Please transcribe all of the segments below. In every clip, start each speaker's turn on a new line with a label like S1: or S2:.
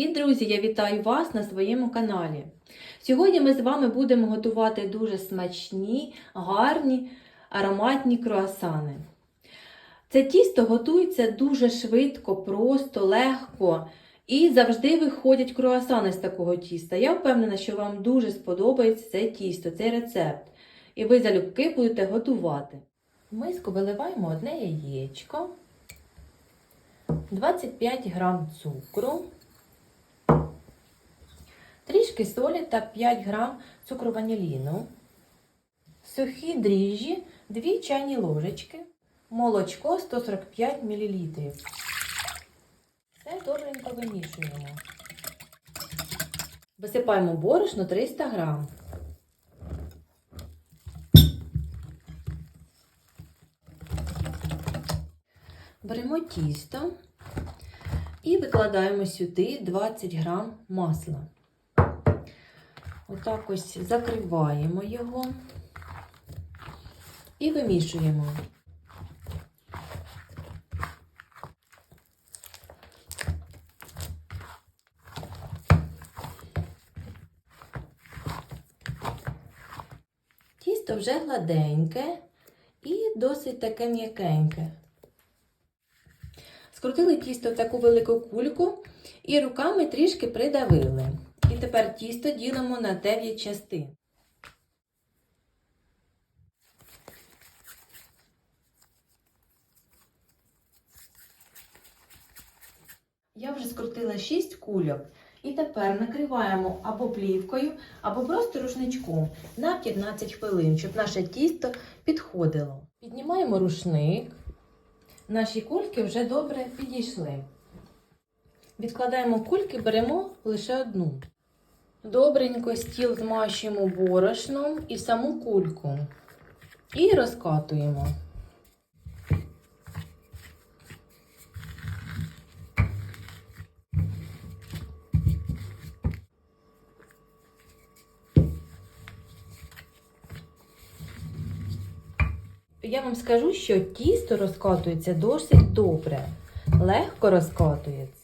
S1: Привіт, друзі! Я вітаю вас на своєму каналі. Сьогодні ми з вами будемо готувати дуже смачні, гарні, ароматні круасани. Це тісто готується дуже швидко, просто, легко. І завжди виходять круасани з такого тіста. Я впевнена, що вам дуже сподобається це тісто, цей рецепт. І ви залюбки будете готувати. В миску виливаємо одне яєчко, 25 грам цукру, трішки солі та 5 грам цукру ваніліну, сухі дріжджі 2 чайні ложечки, молочко 145 мл. Все добренько вимішуємо. Висипаємо борошно 300 грам. Беремо тісто і викладаємо сюди 20 грам масла. Отак ось закриваємо його і вимішуємо. Тісто вже гладеньке і досить таке м'якеньке. Скрутили тісто в таку велику кульку і руками трішки придавили. І тепер тісто ділимо на 9 частин. Я вже скрутила 6 кульок. І тепер накриваємо або плівкою, або просто рушничком на 15 хвилин, щоб наше тісто підходило. Піднімаємо рушник. Наші кульки вже добре підійшли. Відкладаємо кульки, беремо лише одну. Добренько стіл змащуємо борошном і саму кульку. І розкатуємо. Я вам скажу, що тісто розкатується досить добре, легко розкатується.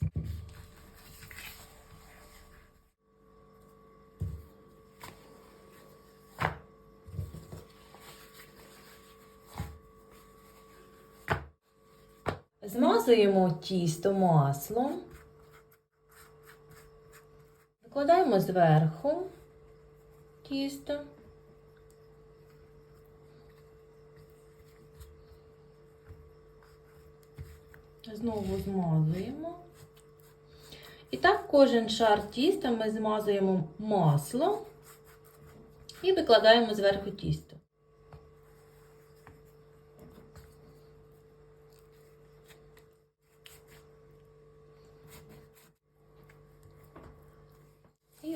S1: Змазуємо тісто маслом, викладаємо зверху тісто. Знову змазуємо. І так кожен шар тіста ми змазуємо масло і викладаємо зверху тісто.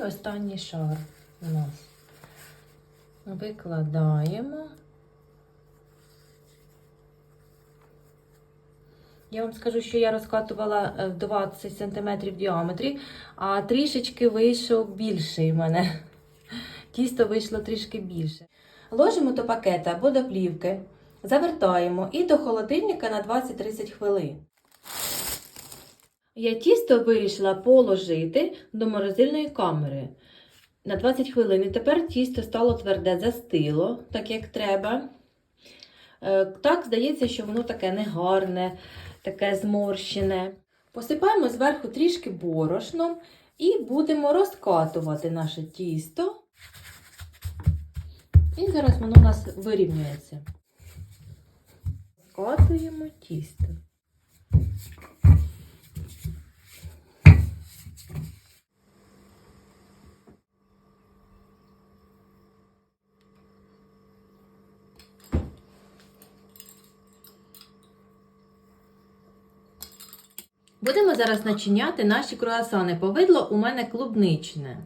S1: І останній шар у нас викладаємо. Я вам скажу, що я розкатувала е, 20 см в діаметрі, а трішечки вийшов більший в мене. Тісто вийшло трішки більше. Ложимо до пакета або до плівки, завертаємо і до холодильника на 20-30 хвилин. Я тісто вирішила положити до морозильної камери на 20 хвилин. І тепер тісто стало тверде, застило, так як треба. Е, Так, здається, що воно таке негарне, таке зморщене. Посипаємо зверху трішки борошном і будемо розкатувати наше тісто. І зараз воно у нас вирівнюється. Скатуємо тісто. Будемо зараз начиняти наші круасани. Повидло у мене клубничне.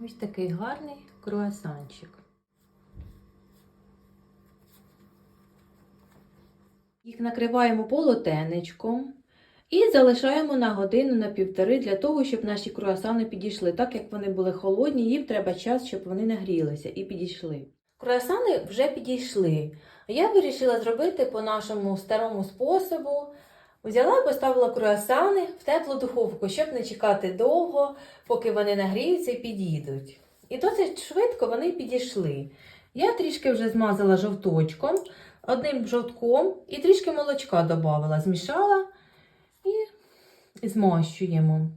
S1: Ось такий гарний круасанчик. Їх накриваємо полотенечком І залишаємо на годину на півтори для того, щоб наші круасани підійшли. Так як вони були холодні, їм треба час, щоб вони нагрілися і підійшли. Круасани вже підійшли. Я вирішила зробити по нашому старому способу. Взяла і поставила круасани в теплу духовку, щоб не чекати довго, поки вони нагріються і підійдуть. І досить швидко вони підійшли. Я трішки вже змазала жовточком, одним жовтком і трішки молочка додавала, змішала змащуємо.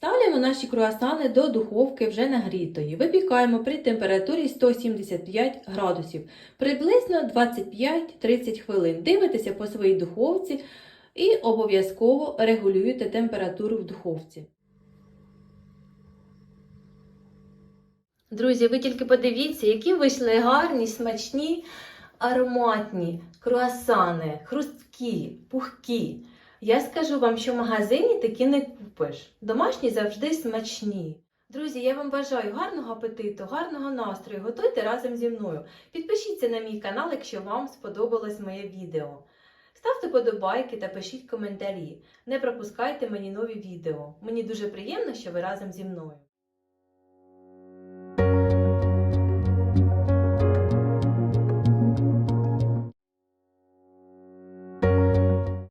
S1: Ставляємо наші круасани до духовки вже нагрітої. Випікаємо при температурі 175 градусів, приблизно 25-30 хвилин. Дивитеся по своїй духовці і обов'язково регулюєте температуру в духовці. Друзі, ви тільки подивіться, які вийшли гарні, смачні, ароматні круасани, хрусткі, пухкі. Я скажу вам, що в магазині такі не купиш. Домашні завжди смачні. Друзі, я вам бажаю гарного апетиту, гарного настрою. Готуйте разом зі мною. Підпишіться на мій канал, якщо вам сподобалось моє відео. Ставте подобайки та пишіть коментарі. Не пропускайте мені нові відео. Мені дуже приємно, що ви разом зі мною.